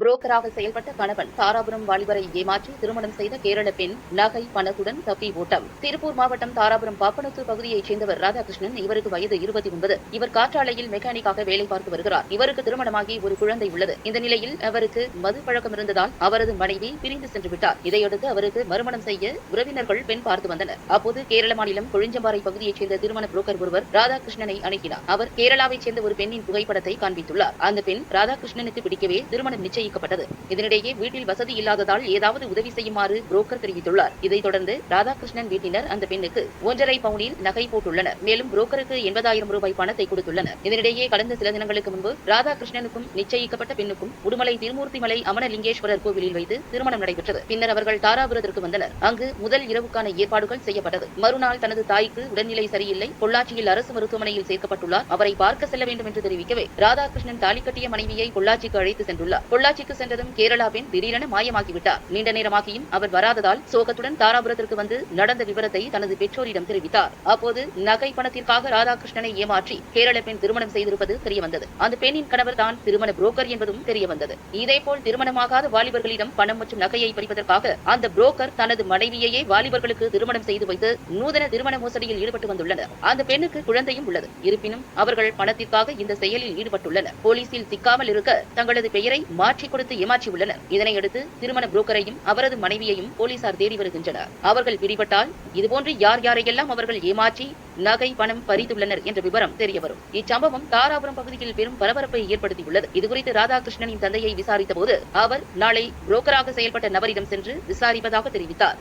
புரோக்கராக செயல்பட்ட கணவன் தாராபுரம் வாலிபரை ஏமாற்றி திருமணம் செய்த கேரள பெண் நகை பணத்துடன் தப்பி ஓட்டம். திருப்பூர் மாவட்டம் தாராபுரம் பாப்பனத்தூர் பகுதியைச் சேர்ந்தவர் ராதாகிருஷ்ணன் இவருக்கு வயது இருபத்தி ஒன்பது. இவர் காற்றாலையில் மெக்கானிக்காக வேலை பார்த்து வருகிறார். இவருக்கு திருமணமாகி ஒரு குழந்தை உள்ளது. இந்த நிலையில் அவருக்கு மது பழக்கம் இருந்ததால் அவரது மனைவி பிரிந்து சென்று விட்டார். இதையடுத்து அவருக்கு மறுமணம் செய்ய உறவினர்கள் பெண் பார்த்து வந்தனர். அப்போது கேரள மாநிலம் கொழிஞ்சம்பாறை பகுதியைச் சேர்ந்த திருமண புரோக்கர் ஒருவர் ராதாகிருஷ்ணனை அணுகினார். அவர் கேரளாவைச் சேர்ந்த ஒரு பெண்ணின் புகைப்படத்தை காண்பித்துள்ளார். அந்த பெண் ராதாகிருஷ்ணனுக்கு பிடிக்கவே திருமணம் நிச்சயம் நிர்ணயிக்கப்பட்டது இதனிடையே வீட்டில் வசதி இல்லாததால் ஏதாவது உதவி செய்யுமாறு புரோக்கர் தெரிவித்துள்ளார். இதைத் தொடர்ந்து ராதாகிருஷ்ணன் வீட்டினர் அந்த பெண்ணுக்கு ஒன்றரை பவுனில் நகை போட்டுள்ளனர். மேலும் புரோக்கருக்கு எண்பதாயிரம் ரூபாய் பணத்தை கொடுத்துள்ளனர். இதனிடையே கடந்த சில தினங்களுக்கு முன்பு ராதாகிருஷ்ணனுக்கும் நிச்சயிக்கப்பட்ட பெண்ணுக்கும் உடுமலை திருமூர்த்திமலை அமனலிங்கேஸ்வரர் கோவிலில் வைத்து திருமணம் நடைபெற்றது. பின்னர் அவர்கள் தாராபுரத்திற்கு வந்தனர். அங்கு முதல் இரவுக்கான ஏற்பாடுகள் செய்யப்பட்டது. மறுநாள் தனது தாய்க்கு உடல்நிலை சரியில்லை. பொள்ளாச்சியில் அரசு மருத்துவமனையில் சேர்க்கப்பட்டுள்ளார். அவரை பார்க்க செல்ல வேண்டும் என்று தெரிவிக்கவே ராதாகிருஷ்ணன் தாலி கட்டிய மனைவியை பொள்ளாச்சிக்கு அழைத்து சென்றுள்ளார். பொள்ளாச்சிக்கு சென்றதும் கேரளா பெண் திடீரென மாயமாகிவிட்டார். நீண்ட நேரமாகியும் அவர் வராததால் சோகத்துடன் தாராபுரத்திற்கு வந்து நடந்த விவரத்தை தனது பெற்றோரிடம் தெரிவித்தார். அப்போது நகை பணத்திற்காக ராதாகிருஷ்ணனை ஏமாற்றி கேரள பெண் திருமணம் செய்திருப்பது தெரியவந்தது. அந்த பெண்ணின் கணவர் தான் திருமண புரோக்கர் என்பதும் தெரியவந்தது. இதேபோல் திருமணமாகாத வாலிபர்களிடம் பணம் மற்றும் நகையை பறிப்பதற்காக அந்த புரோக்கர் தனது மனைவியையே வாலிபர்களுக்கு திருமணம் செய்து வைத்து நூதன திருமண மோசடியில் ஈடுபட்டு வந்துள்ளனர். அந்த பெண்ணுக்கு குழந்தையும் உள்ளது. இருப்பினும் அவர்கள் பணத்திற்காக இந்த செயலில் ஈடுபட்டுள்ளனர். போலீசில் சிக்காமல் இருக்க தங்களது பெயரை மாற்றிக் கொடுத்து ஏமாற்றியுள்ளனர். இதனையடுத்து திருமண புரோக்கரையும் அவரது மனைவியையும் போலீசார் தேடி வருகின்றனர். அவர்கள் பிடிபட்டால் இதுபோன்று யார் யாரையெல்லாம் அவர்கள் ஏமாற்றி நகை பணம் பறித்துள்ளனர் என்ற விவரம் தெரியவரும். இச்சம்பவம் தாராபுரம் பகுதியில் பெரும் பரபரப்பை ஏற்படுத்தியுள்ளது. இதுகுறித்து ராதாகிருஷ்ணனின் தந்தையை விசாரித்த போது அவர் நாளை புரோக்கராக செயல்பட்ட நபரிடம் சென்று விசாரிப்பதாக தெரிவித்தார்.